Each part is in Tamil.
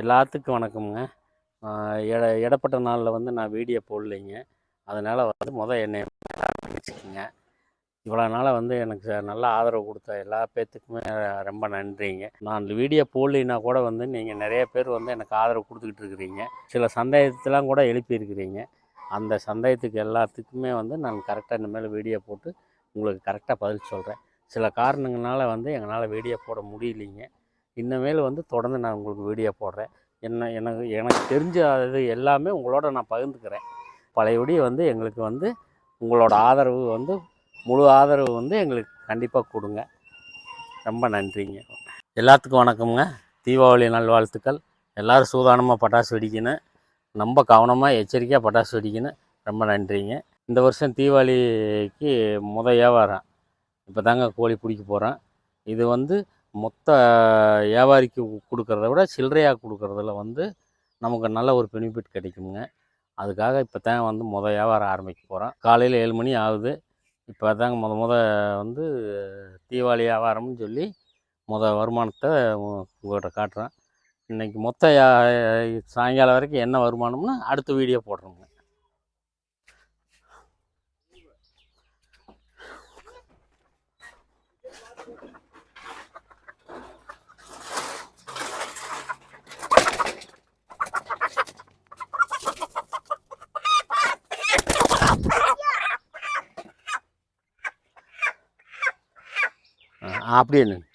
எல்லாத்துக்கும் வணக்கம்ங்க. எட இடப்பட்ட நாளில் வந்து நான் வீடியோ போடலைங்க. அதனால் வந்து முத என்னை வச்சுக்கோங்க. இவ்வளோ நாளாக வந்து எனக்கு நல்லா ஆதரவு கொடுத்த எல்லா பேர்த்துக்குமே ரொம்ப நன்றிங்க. நான் வீடியோ போடலைன்னா கூட வந்து நீங்கள் நிறைய பேர் வந்து எனக்கு ஆதரவு கொடுத்துக்கிட்டு இருக்கிறீங்க. சில சந்தேகத்தெலாம் கூட எழுப்பியிருக்கிறீங்க. அந்த சந்தேகத்துக்கு எல்லாத்துக்குமே வந்து நான் கரெக்டாக இனிமேல் வீடியோ போட்டு உங்களுக்கு கரெக்டாக பதில் சொல்கிறேன் சில காரணங்களால் வந்து எங்களால் வீடியோ போட முடியலைங்க. இன்னமேல் வந்து தொடர்ந்து நான் உங்களுக்கு வீடியோ போடுறேன். என்ன எனக்கு எனக்கு தெரிஞ்ச இது எல்லாமே உங்களோட நான் பகிர்ந்துக்கிறேன். பழையபடி வந்து எங்களுக்கு வந்து உங்களோட ஆதரவு வந்து முழு ஆதரவு வந்து எங்களுக்கு கண்டிப்பாக கொடுங்க. ரொம்ப நன்றிங்க. எல்லாத்துக்கும் வணக்கம்ங்க. தீபாவளி நல்வாழ்த்துக்கள். எல்லோரும் சூதானமாக பட்டாசு வெடிக்கணும் ரொம்ப கவனமாக எச்சரிக்கையாக பட்டாசு வெடிக்கணும் ரொம்ப நன்றிங்க. இந்த வருஷம் தீபாவளிக்கு முத வியாபாரம். இப்போ தாங்க கோழி பிடிக்க போகிறேன் இது வந்து மொத்த வியாபாரிக்கு கொடுக்கறத விட சில்லறையாக கொடுக்கறதுல வந்து நமக்கு நல்ல ஒரு பெனிஃபிட் கிடைக்குங்க. அதுக்காக இப்போ தான் வந்து மொதல் வியாபாரம் ஆரம்பிக்க போகிறோம் காலையில் ஏழு மணி ஆகுது. இப்போ தாங்க முத முத வந்து தீபாவளி வியாபாரம்னு சொல்லி முத வருமானத்தை உங்கள்கிட்ட காட்டுறேன். இன்றைக்கி மொத்த யா- சாயங்காலம் வரைக்கும் என்ன வருமானம்னு அடுத்த வீடியோ போடுறோங்க நின்னு.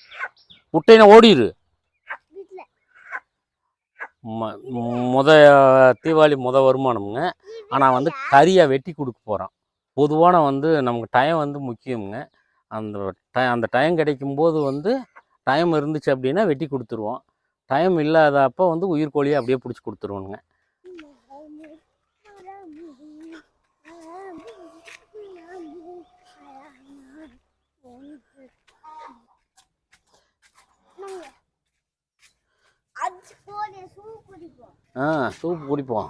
விட்டேன்னா ஓடிடு ம- முத தீபாவளி முத வருமானமுங்க. ஆனால் வந்து கறியாக வெட்டி கொடுக்க போகிறோம் பொதுவான வந்து நமக்கு டைம் வந்து முக்கியமுங்க. அந்த டை அந்த டைம் கிடைக்கும்போது வந்து டைம் இருந்துச்சு அப்படின்னா வெட்டி கொடுத்துருவோம். டைம் இல்லாதப்போ வந்து உயிர் கோழியை அப்படியே பிடிச்சி கொடுத்துருவோங்க அது போதே சூப் குடிப்போம் ஆ சூப் குடிப்போம்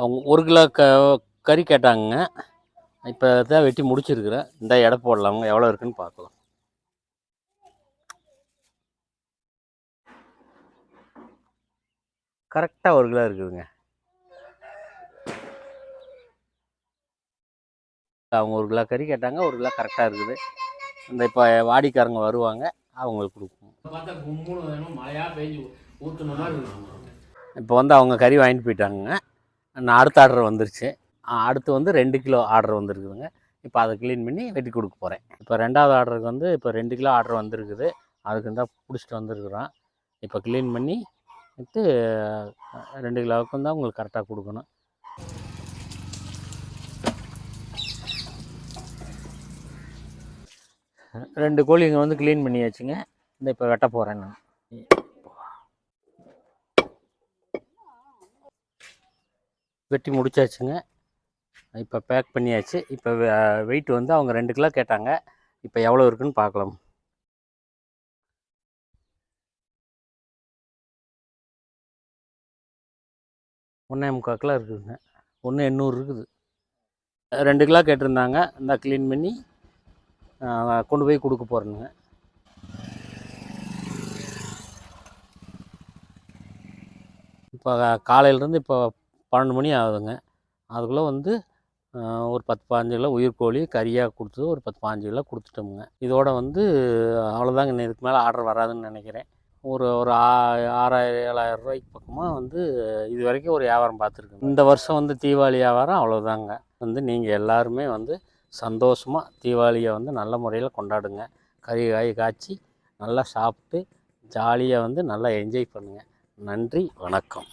அவங்க ஒரு கிலோ க கறி கேட்டாங்க இப்போ தான் வெட்டி முடிச்சிருக்கிறேன். இந்த எடை போடலாமுங்க எவ்வளோ இருக்குன்னு பார்க்கலாம். கரெக்டாக ஒரு கிலோ இருக்குதுங்க. அவங்க ஒரு கிலோ கறி கேட்டாங்க. ஒரு கிலோ கரெக்டாக இருக்குது. இந்த இப்போ வாடிக்காரங்க வருவாங்க. அவங்களுக்கு கொடுப்போம். இப்போ வந்து அவங்க கறி வாங்கிட்டு போயிட்டாங்க நான் அடுத்த ஆர்டர் வந்துருச்சு. அடுத்து வந்து ரெண்டு கிலோ ஆர்டர் வந்திருக்குதுங்க. இப்போ அதை க்ளீன் பண்ணி வெட்டி கொடுக்க போகிறேன் இப்போ ரெண்டாவது ஆர்டருக்கு வந்து இப்போ ரெண்டு கிலோ ஆர்டர் வந்திருக்குது. அதுக்கு தான் பிடிச்சிட்டு வந்துருக்குறோம். இப்போ க்ளீன் பண்ணி விட்டு ரெண்டு கிலோவுக்கும் தான் உங்களுக்கு கரெக்டாக கொடுக்கணும். ரெண்டு கோழிங்க வந்து க்ளீன் பண்ணியாச்சுங்க. இந்த இப்போ வெட்ட போகிறேன் நான். வெட்டி முடிச்சாச்சுங்க. இப்போ பேக் பண்ணியாச்சு. இப்போ வெயிட் வந்து அவங்க ரெண்டு கிலோ கேட்டாங்க. இப்போ எவ்வளோ இருக்குன்னு பார்க்கலாம் ஒன்றே முக்கால் கிலோ இருக்குதுங்க. ஒன்று எண்ணூறு இருக்குது. ரெண்டு கிலோ கேட்டிருந்தாங்க. இந்த க்ளீன் பண்ணி கொண்டு போய் கொடுக்க போகிறேனுங்க இப்போ காலையிலேருந்து இப்போ பன்னெண்டு மணி ஆகுதுங்க. அதுக்குள்ளே வந்து ஒரு பத்து பாஞ்சு கிலோ உயிர் கோழி கறியாக கொடுத்து ஒரு பத்து பாஞ்சு கிலோ கொடுத்துட்டோமுங்க. இதோட வந்து அவ்வளோதாங்க இன்னும் இதுக்கு மேலே ஆர்டர் வராதுன்னு நினைக்கிறேன். ஒரு ஒரு ஆ- ஆறாயிரம் ஏழாயிரம் ரூபாய்க்கு பக்கமாக வந்து இது வரைக்கும் ஒரு வியாபாரம் பார்த்துருக்கேன் இந்த வருஷம் வந்து தீபாவளி வியாபாரம் அவ்வளோதாங்க வந்து நீங்கள் எல்லாருமே வந்து சந்தோஷமாக தீபாவளியை வந்து நல்ல முறையில் கொண்டாடுங்க. கறி காய் காய்ச்சி நல்லா சாப்பிட்டு ஜாலியாக வந்து நல்லா என்ஜாய் பண்ணுங்கள் நன்றி வணக்கம்.